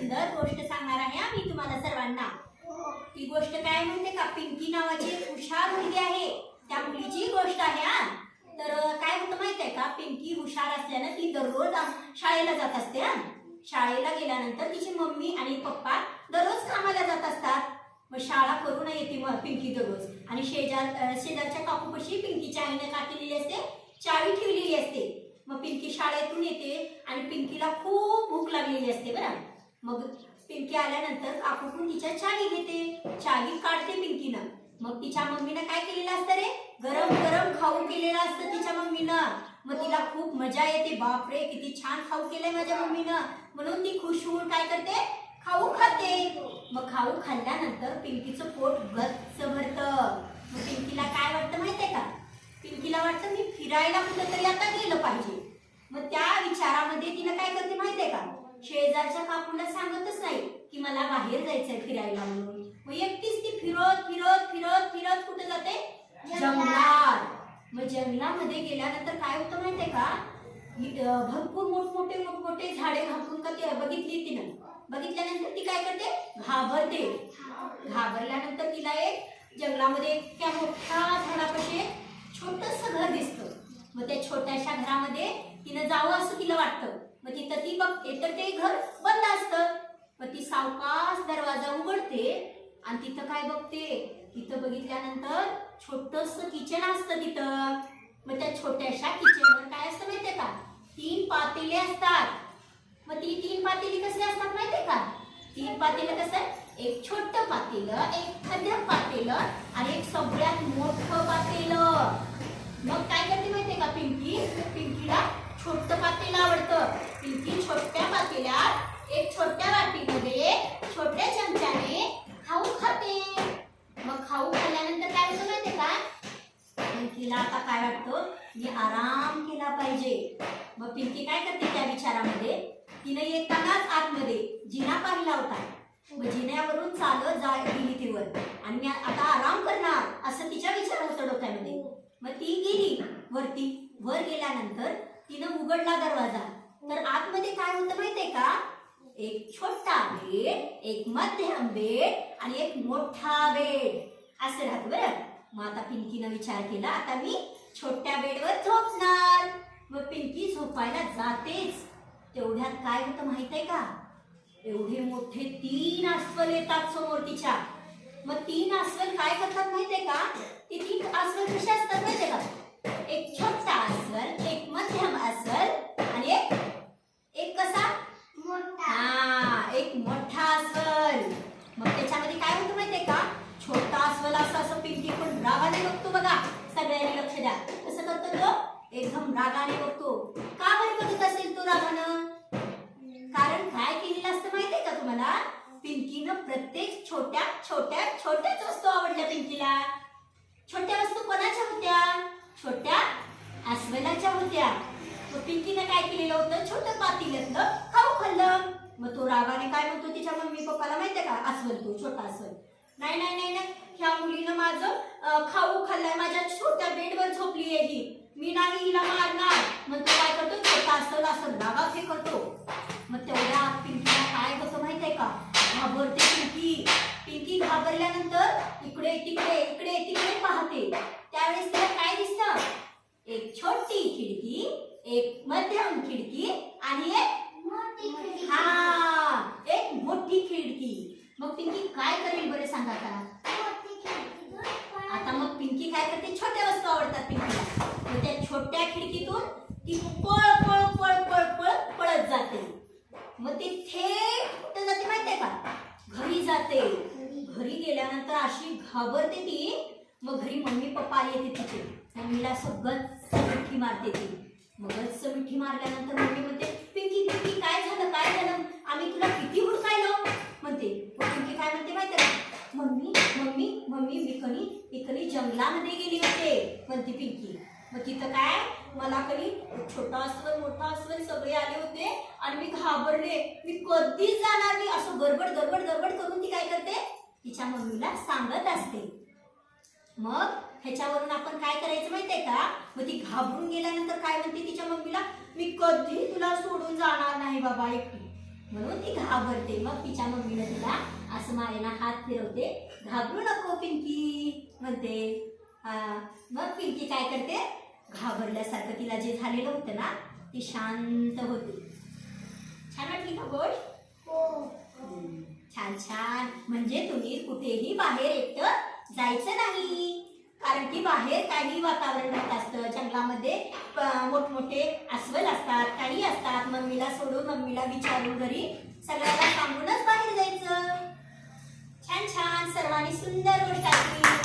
सुंदर गोष्ट सांगणार आहे हा मी तुम्हाला सर्वांना. ती गोष्ट काय म्हणते का? पिंकी नावाची एक हुशार मुलगी आहे. त्या मुलीची गोष्ट आहे हा. तर काय होतं माहीत आहे का? पिंकी हुशार असल्यानं ती दररोज शाळेला जात असते हा. शाळेला गेल्यानंतर तिची मम्मी आणि पप्पा दररोज कामाला जात असतात. मग शाळा करून येते मग पिंकी दररोज. आणि शेजार शेजारच्या काकूपाशी पिंकीच्या आईने का केलेली असते? चावी ठेवलेली असते. मग पिंकी शाळेतून येते आणि पिंकीला खूप भूक लागलेली असते बरं. मग पिंकी आल्यानंतर आपण तिच्या चावी घेते. चावी काढते पिंकीनं. मग तिच्या मम्मीनं काय केलेलं असतं रे? गरम गरम खाऊ केलेलं असतं तिच्या मम्मीनं. मग तिला खूप मजा येते. बापरे किती छान खाऊ केलंय माझ्या मम्मीनं. म्हणून ती खुश होऊन काय करते? खाऊ खाते. मग खाऊ खाल्ल्यानंतर पिंकीचं पोट गच्च भरतं मग पिंकीला काय वाटतं माहितीये का? पिंकीला वाटतं मी फिरायला कुठंतरी आता गेलं पाहिजे. मग त्या विचारामध्ये तिनं काय करते माहितीये का? शेजारच्या काकूला सांगतच नाही की मला बाहेर जायचंय फिरायला म्हणून. मग एकटीच ती फिरत फिरत फिरत फिरत कुठे जाते? जंगलात. मग जंगलामध्ये गेल्यानंतर काय होतं माहितीये का? भरपूर मोठमोठे मोठमोठे झाडे घालून का ते बघितली तिनं बघितल्यानंतर ती काय करते? घाबरते. घाबरल्यानंतर तिला एक जंगलामध्ये इतक्या त्या मोठ्या झाडापाशी एक छोटस घर दिसतं. मग त्या छोट्याशा घरामध्ये तिनं जावं असं तिला वाटतं. मग तिथं ती बघते तर ते घर बंद असतं. मग ती सावकाश दरवाजा उघडते आणि तिथं काय बघते? तिथं बघितल्यानंतर छोटस किचन असतं तिथं. मग त्या छोट्याशा किचनवर काय असतं माहितीये का? तीन पातेले असतात. मग ती तीन पातेली कसे असतात माहितीये का? तीन पातेलं कसं? एक छोट पातेलं एक मध्यम पातेलं आणि एक सगळ्यात मोठं पातेलं. मग काय करते माहितीये का पिंकी? पातेलं आवडतं. पिंकी छोट्या पातेल्यात एक छोट्या वाटीमध्ये छोट्या चमच्याने खाऊ खाते. मग खाऊ खाल्ल्यानंतर काय होतं माहिती का? पिंकीला आता काय वाटतं? मी आराम केला पाहिजे. मग पिंकी काय करते त्या विचारामध्ये? तिने येतानाच आतमध्ये जिना पाहिला होता मग जिन्यावरून चालत जा गेली ती वर. आणि मी आता आराम करणार असं तिच्या विचार होतं डोक्यामध्ये. मग ती गेली वरती. वर गेल्यानंतर तिनं उघडला दरवाजा. तर आतमध्ये काय होतं माहितीये का? एक छोटा बेड एक मध्यम बेड आणि एक मोठा बेड असं राहत बरं. मग आता पिंकीनं विचार केला आता मी छोट्या बेडवर झोपणार. मग पिंकी झोपायला जातेच. तेवढ्यात काय होतं माहीत आहे का? एवढे मोठे तीन अस्वल येतात समोर तिच्या. मग तीन अस्वल काय करतात माहितीये का? ते तीन अस्वल कसे असतात माहितीये का? एक छोटा अस्वल एक मध्यम अस्वल आणि एक एक कसा? हा एक मोठा अस्वल मग त्याच्यामध्ये काय होतं माहितीये का? छोटा अस्वल असं असं पिंकी पण रागाने बघतो बघा. सगळ्यांनी लक्ष द्या. कसं करतो तो एकदम रागाने बघतो. का बरं बघत असेल तो रागानं? कारण काय केलेलं असतं माहितीये का तुम्हाला? पिंकीनं प्रत्येक छोट्या छोट्या छोट्याच वस्तू आवडल्या पिंकीला. छोट्या वस्तू कोणाच्या होत्या? छोट्या अस्वलाच्या होत्या. मग पिंकीनं काय केलेलं होतं? छोटं पातील खाऊ खाल्लं. मग तो रागाने काय म्हणतो तिच्या मम्मी पप्पाला माहितीये का? अस्वल तो छोटा अस्वल. नाही नाही नाही नाही. ह्या मुलीनं माझं खाऊ खाल्लाय. माझ्या छोट्या बेडवर झोपली आहे ही. मी नाही हिला मारणार. मग तो काय करतो? छोटा अस्वल असं रागा हे करतो. मग तेवढ्या पिंकीला काय होतं माहितीये का? घाबरते पिंकी. पिंकी घाबरल्यानंतर इकडे तिकडे इकडे तिकडे पाहते. त्यावेळेस एक छोटी खिडकी एक मध्यम खिडकी आणि एक हा एक मोठी खिडकी. मग पिंकी काय करेल बरे सांगा आता? आता मग पिंकी काय करते? छोट्या वस्तू आवडतात पिंकीला. मग त्या छोट्या खिडकीतून ती पळ पळ पळ पळ पळ पळत जाते. मग ती थेट जाते माहितीये का? घरी जाते. घरी गेल्यानंतर अशी घाबरते ती. मग घरी मम्मी पप्पा आले येते तिचे मम्मीला सगळं मिठी मारते ती. मग मिठी मारल्यानंतर मम्मी म्हणते पिंकी पिंकी काय झालं काय झालं? आम्ही तुला किती हुडकायलो? म्हणते. पिंकी काय म्हणते माहिती का? मम्मी मम्मी मम्मी मी कणी इकडे जंगलामध्ये गेली होते. म्हणते पिंकी. मग तिथं काय? मला कधी छोटा अस्वल मोठा अस्वल सगळे आले होते आणि मी घाबरले. मी कधीच जाणार नाही. असं गडबड गडबड गडबड करून ती काय करते? तिच्या मम्मीला सांगत असते. मग ह्याच्यावरून आपण काय करायचं माहितीये का? मग ती घाबरून गेल्यानंतर काय म्हणते तिच्या मम्मीला? मी कधी तुला सोडून जाणार नाही बाबा एकटी. म्हणून ती घाबरते. मग तिच्या मम्मीने तिला असं मायेनं हात फिरवते. घाबरू नको पिंकी म्हणते. हा, मग पिंकी काय करते? घाबरल्यासारखं तिला जे झालेलं होतं ना ती शांत होती. छान वाटली का गोष्ट हम्म, छान छान. म्हणजे तुम्ही कुठेही बाहेर एकटं जायचं नाही. कारण की बाहेर काही वातावरण राहत असतं. जंगलामध्ये मोठमोठे अस्वल असतात काही असतात. मम्मीला सोडून मम्मीला विचारून घरी सगळ्याला सांगूनच बाहेर जायचं. छान छान. सर्वांनी सुंदर गोष्ट ऐकली.